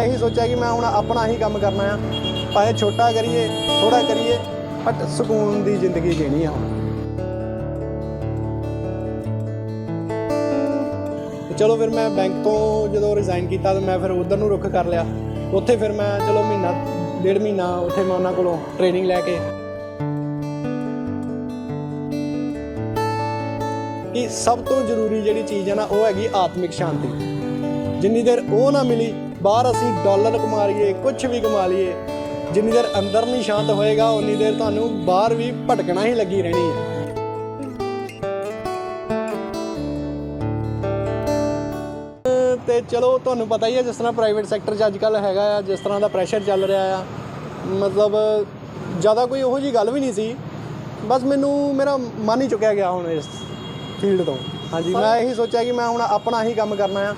ਇਹੀ ਸੋਚਿਆ ਕਿ ਮੈਂ ਹੁਣ ਆਪਣਾ ਹੀ ਕੰਮ ਕਰਨਾ ਆ। ਭਾਵੇਂ ਛੋਟਾ ਕਰੀਏ ਥੋੜਾ ਕਰੀਏ ਬਟ ਸਕੂਨ ਦੀ ਜ਼ਿੰਦਗੀ ਜੀਣੀ ਆ ਚਲੋ ਫਿਰ ਮੈਂ ਬੈਂਕ ਤੋਂ ਜਦੋਂ ਰਿਜ਼ਾਈਨ ਕੀਤਾ ਤਾਂ ਮੈਂ ਫਿਰ ਉਧਰ ਨੂੰ ਰੁੱਖ ਕਰ ਲਿਆ। ਉੱਥੇ ਫਿਰ ਮੈਂ ਚਲੋ ਮਹੀਨਾ, ਡੇਢ ਮਹੀਨਾ ਉੱਥੇ ਮੈਂ ਉਹਨਾਂ ਕੋਲੋਂ ਟ੍ਰੇਨਿੰਗ ਲੈ ਕੇ। ਕਿ ਸਭ ਤੋਂ ਜ਼ਰੂਰੀ ਜਿਹੜੀ ਚੀਜ਼ ਹੈ ਨਾ, ਉਹ ਹੈਗੀ ਆਤਮਿਕ ਸ਼ਾਂਤੀ। ਜਿੰਨੀ ਦੇਰ ਉਹ ਨਾ ਮਿਲੀ ਬਾਹਰ ਅਸੀਂ ਡਾਲਰ ਕਮਾ ਲਈਏ ਕੁਝ ਵੀ ਕਮਾ ਲਈਏ ਜਿੰਨੀ ਦੇਰ ਅੰਦਰ ਨਹੀਂ ਸ਼ਾਂਤ ਹੋਏਗਾ ਉਨੀ ਦੇਰ ਤੁਹਾਨੂੰ ਬਾਹਰ ਵੀ ਭਟਕਣਾ ਹੀ ਲੱਗੀ ਰਹਿਣੀ ਹੈ। ਤੇ ਚਲੋ ਤੁਹਾਨੂੰ ਪਤਾ ਹੀ ਹੈ ਜਿਸ ਤਰ੍ਹਾਂ ਪ੍ਰਾਈਵੇਟ ਸੈਕਟਰ 'ਚ ਅੱਜ ਕੱਲ ਹੈਗਾ ਆ ਜਿਸ ਤਰ੍ਹਾਂ ਦਾ ਪ੍ਰੈਸ਼ਰ ਚੱਲ ਰਿਹਾ ਆ। ਮਤਲਬ ਜ਼ਿਆਦਾ ਕੋਈ ਉਹੋ ਜੀ ਗੱਲ ਵੀ ਨਹੀਂ ਸੀ। ਬਸ ਮੈਨੂੰ ਮੇਰਾ ਮਨ ਹੀ ਚੁੱਕਿਆ ਗਿਆ ਹੁਣ ਇਸ ਫੀਲਡ ਤੋਂ। ਹਾਂਜੀ ਮੈਂ ਇਹੀ ਸੋਚਿਆ ਕਿ ਮੈਂ ਹੁਣ ਆਪਣਾ ਹੀ ਕੰਮ ਕਰਨਾ ਆ।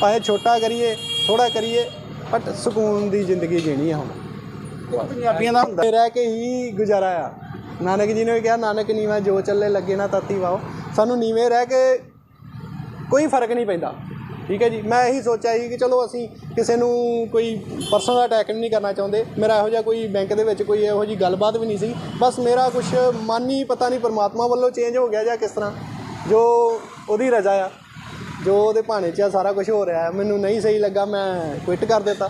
ਭਾਵੇਂ ਛੋਟਾ ਕਰੀਏ ਥੋੜਾ ਕਰੀਏ ਬਟ ਸਕੂਨ ਦੀ ਜ਼ਿੰਦਗੀ ਜੀਣੀ ਆ ਹੁਣ। ਪੰਜਾਬੀਆਂ ਦਾ ਹੁੰਦਾ। ਰਹਿ ਕੇ ਹੀ ਗੁਜ਼ਾਰਾ ਆ। ਨਾਨਕ ਜੀ ਨੇ ਵੀ ਕਿਹਾ, ਨਾਨਕ ਨੀਵਾ ਜੋ ਚੱਲੇ ਲੱਗੇ ਨਾ ਤਾਤੀ ਵਾਓ। ਸਾਨੂੰ ਨੀਵੇਂ ਰਹਿ ਕੇ ਕੋਈ ਫ਼ਰਕ ਨਹੀਂ ਪੈਂਦਾ। ਠੀਕ ਹੈ ਜੀ? ਮੈਂ ਇਹੀ ਸੋਚਿਆ ਸੀ ਕਿ ਚਲੋ ਅਸੀਂ ਕਿਸੇ ਨੂੰ ਕੋਈ ਪਰਸਨਲ ਅਟੈਕ ਨਹੀਂ ਕਰਨਾ ਚਾਹੁੰਦੇ। ਮੇਰਾ ਇਹੋ ਜਿਹਾ ਕੋਈ ਬੈਂਕ ਦੇ ਵਿੱਚ ਕੋਈ ਇਹੋ ਜੀ ਗੱਲਬਾਤ ਵੀ ਨਹੀਂ ਸੀ। ਬਸ ਮੇਰਾ ਕੁਝ ਮਨ ਹੀ ਪਤਾ ਨਹੀਂ, ਪਰਮਾਤਮਾ ਵੱਲੋਂ ਚੇਂਜ ਹੋ ਗਿਆ ਜਾਂ ਕਿਸ ਤਰ੍ਹਾਂ, ਜੋ ਉਹਦੀ ਰਜ਼ਾ ਆ। ਜੋ ਉਹਦੇ ਭਾਣੇ 'ਚ ਆ, ਸਾਰਾ ਕੁਝ ਹੋ ਰਿਹਾ ਮੈਨੂੰ ਨਹੀਂ ਸਹੀ ਲੱਗਾ, ਮੈਂ ਕੁਇਟ ਕਰ ਦਿੱਤਾ।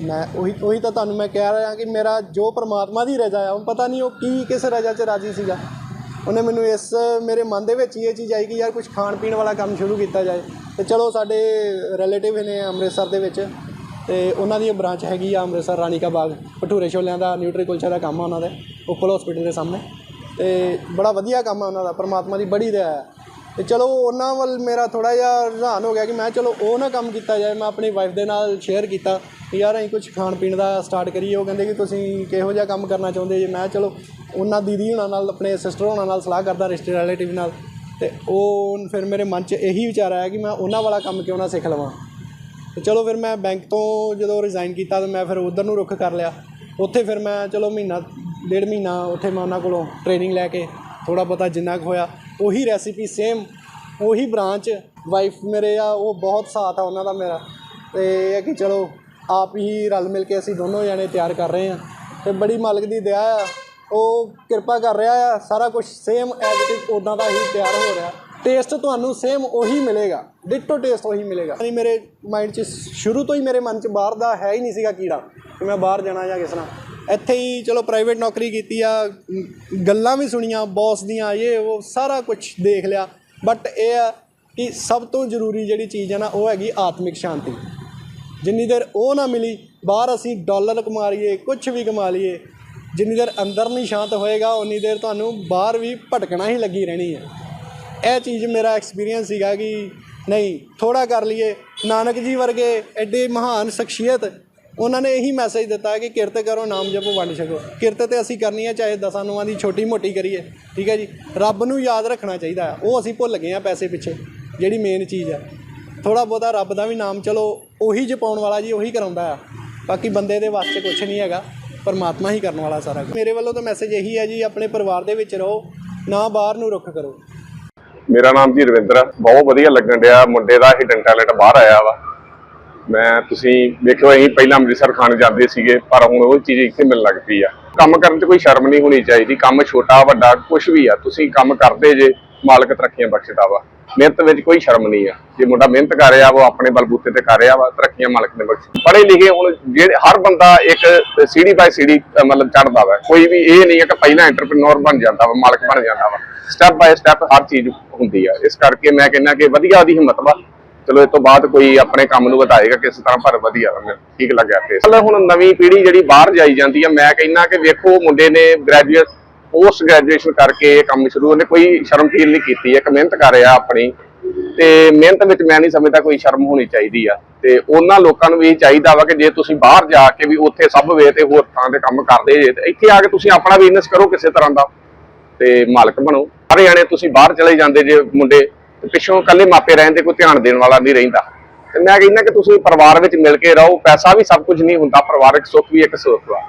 ਮੈਂ ਉਹੀ ਉਹੀ ਤਾਂ ਤੁਹਾਨੂੰ ਮੈਂ ਕਹਿ ਰਿਹਾ ਕਿ ਮੇਰਾ ਜੋ ਪਰਮਾਤਮਾ ਦੀ ਰਜ਼ਾ ਆ ਉਹ ਪਤਾ ਨਹੀਂ ਉਹ ਕੀ, ਕਿਸ ਰਜ਼ਾ 'ਚ ਰਾਜੀ ਸੀਗਾ। ਉਹਨੇ ਮੈਨੂੰ ਇਸ, ਮੇਰੇ ਮਨ ਦੇ ਵਿੱਚ ਹੀ ਇਹ ਚੀਜ਼ ਆਈ ਕਿ ਯਾਰ ਕੁਝ ਖਾਣ ਪੀਣ ਵਾਲਾ ਕੰਮ ਸ਼ੁਰੂ ਕੀਤਾ ਜਾਏ। ਤੇ ਚਲੋ ਸਾਡੇ ਰਿਲੇਟਿਵ ਨੇ ਅੰਮ੍ਰਿਤਸਰ ਦੇ ਵਿੱਚ, ਤੇ ਉਹਨਾਂ ਦੀ ਬ੍ਰਾਂਚ ਹੈਗੀ ਆ ਅੰਮ੍ਰਿਤਸਰ ਰਾਣੀ ਕਾ ਬਾਗ ਭਟੂਰੇ ਛੋਲਿਆਂ ਦਾ ਨਿਊਟਰੀ ਕੁਲਚਾ ਦਾ ਕੰਮ ਆ ਉਹਨਾਂ ਦੇ ਉੱਪਲ ਹਸਪੀਟਲ ਦੇ ਸਾਹਮਣੇ। ਤੇ ਬੜਾ ਵਧੀਆ ਕੰਮ ਆ ਉਹਨਾਂ ਦਾ, ਪਰਮਾਤਮਾ ਦੀ ਬੜੀ ਦਇਆ ਹੈ ਤੇ ਚਲੋ ਉਹਨਾਂ ਵੱਲ ਮੇਰਾ ਥੋੜਾ ਜਿਹਾ ਰੁਝਾਨ ਹੋ ਗਿਆ ਕਿ ਮੈਂ ਚਲੋ ਉਹ ਨਾ ਕੰਮ ਕੀਤਾ ਜਾਏ, ਮੈਂ ਆਪਣੀ ਵਾਈਫ ਦੇ ਨਾਲ ਸ਼ੇਅਰ ਕੀਤਾ ਕਿ ਯਾਰ ਅਸੀਂ ਕੁਝ ਖਾਣ ਪੀਣ ਦਾ ਸਟਾਰਟ ਕਰੀਏ। ਉਹ ਕਹਿੰਦੇ ਕਿ ਤੁਸੀਂ ਕਿਹੋ ਜਿਹਾ ਕੰਮ ਕਰਨਾ ਚਾਹੁੰਦੇ ਜੇ? ਮੈਂ ਚਲੋ ਉਹਨਾਂ ਦੀਦੀ ਹੁਣਾਂ ਨਾਲ, ਆਪਣੇ ਸਿਸਟਰ ਹੁਣਾਂ ਨਾਲ ਸਲਾਹ ਕਰਦਾ, ਰਿਸ਼ਤੇ ਰਿਲੇਟਿਵ ਨਾਲ। ਤੇ ਉਹ ਫਿਰ ਮੇਰੇ ਮਨ 'ਚ ਇਹੀ ਵਿਚਾਰ ਆਇਆ ਕਿ ਮੈਂ ਉਹਨਾਂ ਵਾਲਾ ਕੰਮ ਕਿਉਂ ਨਾ ਸਿੱਖ ਲਵਾਂ। ਤੇ ਚਲੋ ਫਿਰ ਮੈਂ ਬੈਂਕ ਤੋਂ ਜਦੋਂ ਰਿਜ਼ਾਈਨ ਕੀਤਾ ਤਾਂ ਮੈਂ ਫਿਰ ਉਧਰ ਨੂੰ ਰੁੱਖ ਕਰ ਲਿਆ। ਉੱਥੇ ਫਿਰ ਮੈਂ ਚਲੋ ਮਹੀਨਾ, ਡੇਢ ਮਹੀਨਾ ਉੱਥੇ ਮੈਂ ਉਹਨਾਂ ਕੋਲੋਂ ਟ੍ਰੇਨਿੰਗ ਲੈ ਕੇ ਥੋੜਾ ਬਹੁਤਾ ਜਿੰਨਾ ਕੁ ਹੋਇਆ। ਉਹੀ ਰੈਸਿਪੀ ਸੇਮ ਉਹੀ ਬ੍ਰਾਂਚ ਵਾਈਫ ਮੇਰੇ ਆ, ਉਹ ਬਹੁਤ ਸਾਥ ਆ ਉਹਨਾਂ ਦਾ ਮੇਰਾ। ਤੇ ਇਹ ਹੈ ਕਿ ਚਲੋ, ਆਪ ਹੀ ਰਲ ਮਿਲ ਕੇ ਅਸੀਂ ਦੋਨੋਂ ਜਣੇ ਤਿਆਰ ਕਰ ਰਹੇ ਹਾਂ। ਤੇ ਬੜੀ ਮਾਲਕ ਦੀ ਦਇਆ ਆ। ਉਹ ਕਿਰਪਾ ਕਰ ਰਿਹਾ ਆ, ਸਾਰਾ ਕੁਝ ਸੇਮ ਐਜ਼ ਇਟ ਇਜ਼ ਉਦਾਂ ਦਾ ਹੀ ਤਿਆਰ ਹੋ ਰਿਹਾ। ਟੇਸਟ ਤੁਹਾਨੂੰ ਸੇਮ ਉਹੀ ਮਿਲੇਗਾ ਡਿਟੋ ਟੇਸਟ ਉਹੀ ਮਿਲੇਗਾ। ਨਹੀਂ ਮੇਰੇ ਮਾਈਂਡ 'ਚ ਸ਼ੁਰੂ ਤੋਂ ਹੀ ਮੇਰੇ ਮਨ 'ਚ ਬਾਹਰ ਦਾ ਹੈ ਹੀ ਨਹੀਂ ਸੀਗਾ ਕੀੜਾ, ਕਿ ਮੈਂ ਬਾਹਰ ਜਾਣਾ ਜਾਂ ਕਿਸ ਤਰ੍ਹਾਂ। ਇੱਥੇ ਹੀ ਚਲੋ ਪ੍ਰਾਈਵੇਟ ਨੌਕਰੀ ਕੀਤੀ ਆ, ਗੱਲਾਂ ਵੀ ਸੁਣੀਆਂ ਬੌਸ ਦੀਆਂ ਇਹ, ਉਹ ਸਾਰਾ ਕੁਝ ਦੇਖ ਲਿਆ। ਬਟ ਇਹ ਆ ਕਿ ਸਭ ਤੋਂ ਜ਼ਰੂਰੀ ਜਿਹੜੀ ਚੀਜ਼ ਹੈ ਨਾ, ਉਹ ਹੈਗੀ ਆਤਮਿਕ ਸ਼ਾਂਤੀ। ਜਿੰਨੀ ਦੇਰ ਉਹ ਨਾ ਮਿਲੀ, ਬਾਹਰ ਅਸੀਂ ਡਾਲਰ ਕਮਾ ਲਈਏ ਕੁਝ ਵੀ ਕਮਾ ਲਈਏ, ਜਿੰਨੀ ਦੇਰ ਅੰਦਰ ਨਹੀਂ ਸ਼ਾਂਤ ਹੋਏਗਾ, ਉਨੀ ਦੇਰ ਤੁਹਾਨੂੰ ਬਾਹਰ ਵੀ ਭਟਕਣਾ ਹੀ ਲੱਗੀ ਰਹਿਣੀ ਹੈ ਇਹ ਚੀਜ਼ ਮੇਰਾ ਐਕਸਪੀਰੀਅੰਸ ਸੀਗਾ ਕਿ ਨਹੀਂ ਥੋੜਾ ਕਰ ਲਈਏ। ਨਾਨਕ ਜੀ ਵਰਗੇ ਐਡੇ ਮਹਾਨ ਸ਼ਖਸੀਅਤ ਉਹਨਾਂ ਨੇ ਇਹੀ ਮੈਸੇਜ ਦਿੱਤਾ ਕਿ ਕਿਰਤ ਕਰੋ, ਨਾਮ ਜਪੋ, ਵੰਡ ਛਕੋ। ਕਿਰਤ ਤੇ ਅਸੀਂ ਕਰਨੀ ਹੈ ਚਾਹੇ ਦਸਾਂ ਨੂਆਂ ਦੀ ਛੋਟੀ ਮੋਟੀ ਕਰੀਏ। ਠੀਕ ਹੈ ਜੀ? ਰੱਬ ਨੂੰ ਯਾਦ ਰੱਖਣਾ ਚਾਹੀਦਾ ਹੈ। ਉਹ ਅਸੀਂ ਭੁੱਲ ਗਏ ਆ ਪੈਸੇ ਪਿੱਛੇ, ਜਿਹੜੀ ਮੇਨ ਚੀਜ਼ ਹੈ ਥੋੜਾ ਬਹੁਤਾ ਰੱਬ ਦਾ ਵੀ ਨਾਮ ਚਲੋ, ਉਹੀ ਜਪਾਉਣ ਵਾਲਾ ਜੀ, ਉਹੀ ਕਰਾਉਂਦਾ ਆ। ਬਾਕੀ ਬੰਦੇ ਦੇ ਵਾਸਤੇ ਕੁਝ ਨਹੀਂ ਹੈਗਾ। ਪਰਮਾਤਮਾ ਹੀ ਕਰਨ ਵਾਲਾ ਸਾਰਾ ਮੇਰੇ ਵੱਲੋਂ ਤਾਂ ਮੈਸੇਜ ਇਹੀ ਹੈ ਜੀ, ਆਪਣੇ ਪਰਿਵਾਰ ਦੇ ਵਿੱਚ ਰਹੋ, ਨਾ ਬਾਹਰ ਨੂੰ ਰੁੱਖ ਕਰੋ। ਮੇਰਾ ਨਾਮ ਜੀ ਰਵਿੰਦਰ ਆ। ਬਹੁਤ ਵਧੀਆ ਲੱਗਣ ਡਿਆ, ਮੁੰਡੇ ਦਾ ਹਿਡਨ ਟੈਲੈਂਟ ਬਾਹਰ ਆਇਆ ਵਾ। ਮੈਂ ਤੁਸੀਂ ਵੇਖੋ ਅਸੀਂ ਪਹਿਲਾਂ ਅੰਮ੍ਰਿਤਸਰ ਖਾਣ ਜਾਂਦੇ ਸੀਗੇ, ਪਰ ਹੁਣ ਉਹ ਚੀਜ਼ ਇੱਥੇ ਮਿਲਣ ਲੱਗ ਪਈ ਆ। ਕੰਮ ਕਰਨ 'ਚ ਕੋਈ ਸ਼ਰਮ ਨਹੀਂ ਹੋਣੀ ਚਾਹੀਦੀ, ਕੰਮ ਛੋਟਾ, ਵੱਡਾ ਕੁਝ ਵੀ ਆ, ਤੁਸੀਂ ਕੰਮ ਕਰਦੇ ਜੇ, ਮਾਲਕ ਤਰੱਕੀਆਂ ਬਖਸ਼ਦਾ ਵਾ। ਮਿਹਨਤ ਵਿੱਚ ਕੋਈ ਸ਼ਰਮ ਨਹੀਂ ਆ। ਜੇ ਮੁੰਡਾ ਮਿਹਨਤ ਕਰ ਰਿਹਾ ਉਹ ਆਪਣੇ ਬਲਬੂਤੇ ਤੇ ਕਰ ਰਿਹਾ ਵਾ, ਤਰੱਕੀਆਂ ਮਾਲਕ ਨੇ ਬਖਸ਼ ਪੜ੍ਹੇ ਲਿਖੇ ਹੁਣ ਜਿਹੜੇ ਹਰ ਬੰਦਾ ਇੱਕ ਸੀੜੀ ਬਾਈ ਸੀੜੀ ਮਤਲਬ ਚੜਦਾ ਵਾ। ਕੋਈ ਵੀ ਇਹ ਨਹੀਂ ਹੈ ਕਿ ਪਹਿਲਾਂ ਐਂਟਰਪ੍ਰੀਨੋਰ ਬਣ ਜਾਂਦਾ ਵਾ, ਮਾਲਕ ਬਣ ਜਾਂਦਾ ਵਾ। ਸਟੈਪ ਬਾਈ ਸਟੈਪ ਹਰ ਚੀਜ਼ ਹੁੰਦੀ ਆ। ਇਸ ਕਰਕੇ ਮੈਂ ਕਹਿੰਦਾ ਕਿ ਵਧੀਆ ਉਹਦੀ ਹਿੰਮਤ ਵਾ। ਚਲੋ ਇਸ ਤੋਂ ਬਾਅਦ ਕੋਈ ਆਪਣੇ ਕੰਮ ਨੂੰ ਵਧਾਏਗਾ, ਕਿਸ ਤਰ੍ਹਾਂ, ਪਰ ਵਧੀਆ ਮੈਨੂੰ ਠੀਕ ਲੱਗਿਆ ਤੇ ਚਲੋ ਹੁਣ ਨਵੀਂ ਪੀੜ੍ਹੀ ਜਿਹੜੀ ਬਾਹਰ ਜਾਈ ਜਾਂਦੀ ਆ, ਮੈਂ ਕਹਿੰਦਾ ਕਿ ਵੇਖੋ, ਮੁੰਡੇ ਨੇ ਗ੍ਰੈਜੂਏਟ ਪੋਸਟ ਗ੍ਰੈਜੂਏਸ਼ਨ ਕਰਕੇ ਇਹ ਕੰਮ ਸ਼ੁਰੂ, ਉਹਨੇ ਕੋਈ ਸ਼ਰਮ ਫੀਲ ਨਹੀਂ ਕੀਤੀ, ਇੱਕ ਮਿਹਨਤ ਕਰ ਰਿਹਾ ਆਪਣੀ। ਤੇ ਮਿਹਨਤ ਵਿੱਚ ਮੈਂ ਨਹੀਂ ਸਮਝਦਾ ਕੋਈ ਸ਼ਰਮ ਹੋਣੀ ਚਾਹੀਦੀ ਆ। ਤੇ ਉਹਨਾਂ ਲੋਕਾਂ ਨੂੰ ਵੀ ਇਹ ਚਾਹੀਦਾ ਵਾ ਕਿ ਜੇ ਤੁਸੀਂ ਬਾਹਰ ਜਾ ਕੇ ਵੀ ਉੱਥੇ ਸਭ ਵੇ ਤੇ ਹੋਰ ਥਾਂ ਤੇ ਕੰਮ ਕਰਦੇ ਜੇ, ਤੇ ਇੱਥੇ ਆ ਕੇ ਤੁਸੀਂ ਆਪਣਾ ਬਿਜ਼ਨਸ ਕਰੋ ਕਿਸੇ ਤਰ੍ਹਾਂ ਦਾ। ਤੇ ਮਾਲਕ ਬਣੋ। ਸਾਰੇ ਜਾਣੇ ਤੁਸੀਂ ਬਾਹਰ ਚਲੇ ਜਾਂਦੇ ਜੇ ਮੁੰਡੇ ਪਿੱਛੋਂ ਇਕੱਲੇ ਮਾਪੇ ਰਹਿੰਦੇ ਕੋਈ ਧਿਆਨ ਦੇਣ ਵਾਲਾ ਨਹੀਂ ਰਹਿੰਦਾ। ਤੇ ਮੈਂ ਕਹਿੰਦਾ ਕਿ ਤੁਸੀਂ ਪਰਿਵਾਰ ਵਿੱਚ ਮਿਲ ਕੇ ਰਹੋ, ਪੈਸਾ ਵੀ ਸਭ ਕੁਝ ਨਹੀਂ ਹੁੰਦਾ, ਪਰਿਵਾਰਕ ਸੁੱਖ ਵੀ ਇੱਕ ਸੁੱਖ ਵਾ।